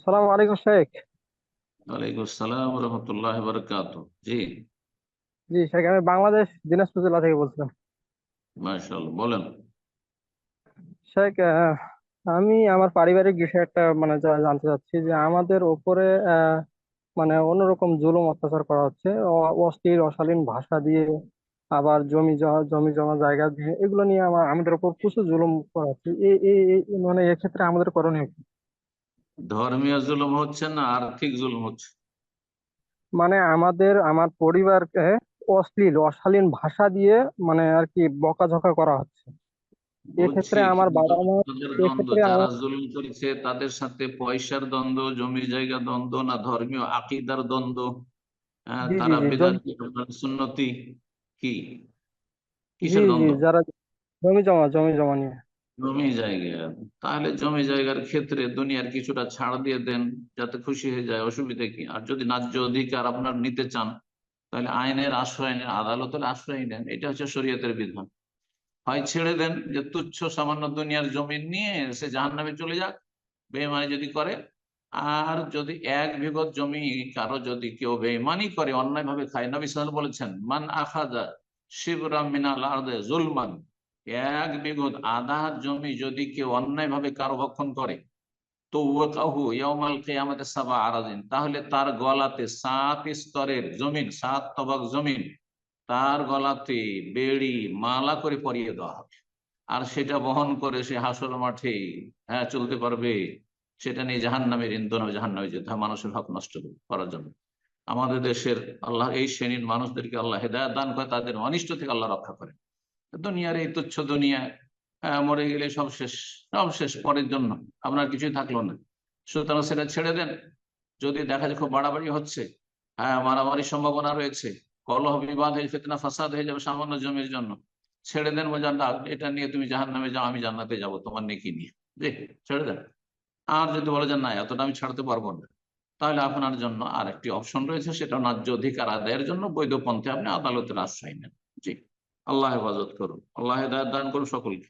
আসসালামু আলাইকুম শেখ। ওয়ালাইকুম আসসালাম রহমতুল্লাহ বরকাত জি। জি শেখ আমি বাংলাদেশ দিনাজপুর জেলা থেকে বলছিলাম। মাশাআল্লাহ বলেন। শেখ আমি আমার পারিবারিক বিষয়ে একটা মানে জানতে চাচ্ছি যে আমাদের ওপরে মানে অন্যরকম জুলুম অত্যাচার করা হচ্ছে। অস্থির অশালীন ভাষা দিয়ে আবার জমি জমি জমা জায়গা দিয়ে এগুলো নিয়ে আমার আমাদের উপর প্রচুর জুলুম করা হচ্ছে। এই- মানে এক্ষেত্রে আমাদের করণীয় কি? ধর্মীয় জুলুম হচ্ছে না আর্থিক জুলুম হচ্ছে? মানে আমাদের আমার পরিবারকে অশ্লীল অশালীন ভাষা দিয়ে মানে আর কি বকাঝকা করা হচ্ছে। এক্ষেত্রে আমার বাবা মা এক্ষেত্রে যারা জুলুম করেছে তাদের সাথে পয়সার দ্বন্দ্ব জমি জায়গা দ্বন্দ্ব না ধর্মীয় আকিদার দ্বন্দ্ব? হ্যাঁ, তারা বেদাতি সুন্নতি কি? কিসের দ্বন্দ্ব? যারা জমি জমা জমি জমা নিয়ে। জমি জায়গা। তাহলে জমি জায়গার ক্ষেত্রে দুনিয়ার কিছুটা ছাড় দিয়ে দেন, যাতে খুশি হয়ে যায়, অসুবিধা কি? আর যদি ন্যায্য অধিকার আপনার নিতে চান, তাহলে আইনের আশ্রয় নেন, আদালতের আশ্রয় নেন। এটা হচ্ছে শরীয়তের বিধান। হয় ছেড়ে দেন যে তুচ্ছ সামান্য দুনিয়ার জমি নিয়ে সে জাহান্নামে চলে যাক, বেইমানি যদি করে, আর যদি এক বিঘত জমি কারও যদি কেউ বেইমানি করে অন্যায় ভাবে খায়। নবী সাল বলেছেন, মান আখাদা শিবরাম মিনাল আরদে জুলমান এক বিঘত আধা জমি যদি কেউ অন্যায় ভাবে কারও ভক্ষণ করে তো কিয়ামাতে সাবা আরাদিন, তাহলে তার গলাতে সাত স্তরের জমিন, সাত তবাক জমিন তার গলাতে বেড়ি মালা করে পরিয়ে দেওয়া হবে। আর সেটা বহন করে সে হাসর মাঠে হ্যাঁ চলতে পারবে, সেটা নিয়ে জাহান নামের ইন্ধন হবে জাহান নামে যেতে মানুষের হক নষ্ট করার জন্য। আমাদের দেশের আল্লাহ, এই শ্রেণির মানুষদেরকে আল্লাহ হেদায়ত দান করে, তাদের অনিষ্ট থেকে আল্লাহ রক্ষা করে দুনিয়ার এই তুচ্ছ দুনিয়া মরে গেলে সব শেষ সব শেষ পরের জন্য, আপনার কিছুই থাকল না। সুতরাং সেটা ছেড়ে দেন। যদি দেখা যায় খুব বাড়াবাড়ি হচ্ছে হ্যাঁ মারামারির সম্ভাবনা রয়েছে, কলহ, বিবাদ হয়ে ফেতনা, ফাসাদ হয়ে যাবে সামান্য জমির জন্য। ছেড়ে দেন বোঝান এটা নিয়ে তুমি জাহান নামে যাও, আমি জান্নাতে যাব, তোমার নেকি নিয়ে। জি, ছেড়ে দেন। আর যদি বলে যে, না, এতটা আমি ছাড়তে পারব না, তাহলে আপনার জন্য আর একটি অপশন রয়েছে, সেটা ন্যায্য অধিকার আদায়ের জন্য বৈধ পন্থে আপনি আদালতের আশ্রয় নেন। জি। আল্লাহ হেফাজত করুন। আল্লাহ দান করুন সকলকে।